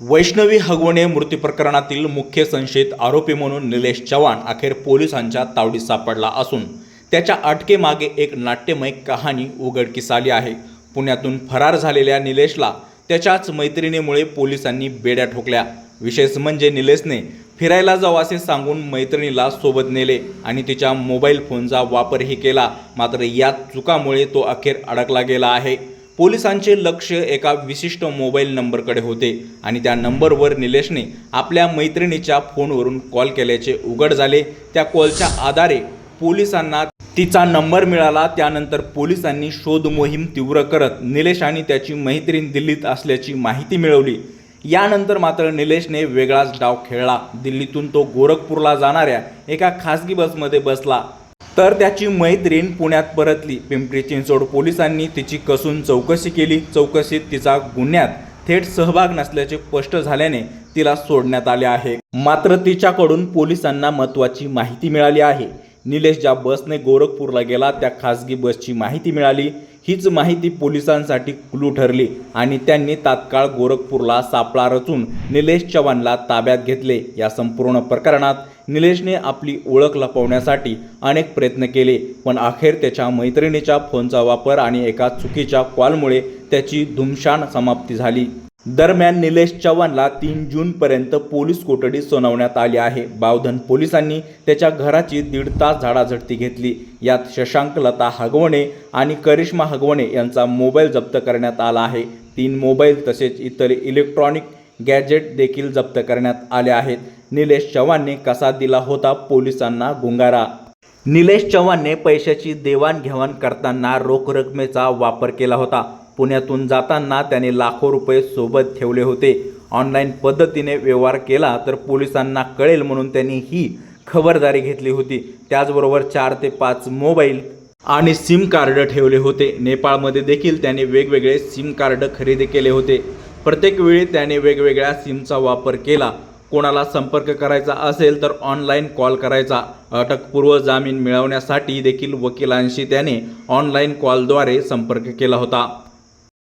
वैष्णवी हगवणे मृत्यू प्रकरणातील मुख्य संशयित आरोपी म्हणून निलेश चव्हाण अखेर पोलिसांच्या तावडीत सापडला असून त्याच्या अटकेमागे एक नाट्यमय कहाणी उघडकीस आली आहे. पुण्यातून फरार झालेल्या निलेशला त्याच्याच मैत्रिणीमुळे पोलिसांनी बेड्या ठोकल्या. विशेष म्हणजे निलेशने फिरायला जाऊ असे सांगून मैत्रिणीला सोबत नेले आणि तिच्या मोबाईल फोनचा वापरही केला. मात्र या चुकामुळे तो अखेर अडकला गेला आहे. पोलिसांचे लक्ष एका विशिष्ट मोबाईल नंबरकडे होते आणि त्या नंबरवर निलेशने आपल्या मैत्रिणीच्या फोनवरून कॉल केल्याचे उघड झाले. त्या कॉलच्या आधारे पोलिसांना तिचा नंबर मिळाला. त्यानंतर पोलिसांनी शोध मोहीम तीव्र करत निलेश आणि त्याची मैत्रीण दिल्लीत असल्याची माहिती मिळवली. यानंतर मात्र निलेशने वेगळाच डाव खेळला. दिल्लीतून तो गोरखपूरला जाणाऱ्या एका खासगी बसमध्ये बसला. तर त्याची मैत्रीण पुण्यात परतली. पिंपरी चिंचवड पोलिसांनी तिची कसून चौकशी केली. चौकशीत तिचा गुन्ह्यात थेट सहभाग नसल्याचे स्पष्ट झाल्याने तिला सोडण्यात आले आहे. मात्र तिच्याकडून पोलिसांना महत्त्वाची माहिती मिळाली आहे. निलेश ज्या बसने गोरखपूरला गेला. त्या खासगी बसची माहिती मिळाली. हीच माहिती पोलिसांसाठी क्लू ठरली आणि त्यांनी तात्काळ गोरखपूरला सापळा रचून निलेश चव्हाणला ताब्यात घेतले. या संपूर्ण प्रकरणात निलेशने आपली ओळख लपवण्यासाठी अनेक प्रयत्न केले पण अखेर त्याच्या मैत्रिणीच्या फोनचा वापर आणि एका चुकीच्या कॉलमुळे त्याची धुमशान समाप्ती झाली. दरम्यान निलेश चव्हाणला तीन जूनपर्यंत पोलीस कोठडी सुनावण्यात आली आहे. बावधन पोलिसांनी त्याच्या घराची दीड तास झाडाझडती घेतली. यात शशांक लता हगवणे आणि करिश्मा हगवणे यांचा मोबाईल जप्त करण्यात आला आहे. तीन मोबाईल तसेच इतर इलेक्ट्रॉनिक गॅजेट देखील जप्त करण्यात आले आहेत. निलेश चव्हाणने कसा दिला होता पोलिसांना गुंगारा? निलेश चव्हाणने पैशाची देवाणघेवाण करताना रोख रकमेचा वापर केला होता. पुण्यातून जाताना त्याने लाखो रुपये सोबत ठेवले होते. ऑनलाईन पद्धतीने व्यवहार केला तर पोलिसांना कळेल म्हणून त्यांनी ही खबरदारी घेतली होती. त्याचबरोबर चार ते पाच मोबाईल आणि सिम कार्ड ठेवले होते. नेपाळमध्ये देखील त्याने वेगवेगळे सिम कार्ड खरेदी केले होते. प्रत्येक वेळी त्याने वेगवेगळ्या सिमचा वापर केला. कोणाला संपर्क करायचा असेल तर ऑनलाईन कॉल करायचा. अटकपूर्व जामीन मिळवण्यासाठी देखील वकिलांशी त्याने ऑनलाईन कॉलद्वारे संपर्क केला होता.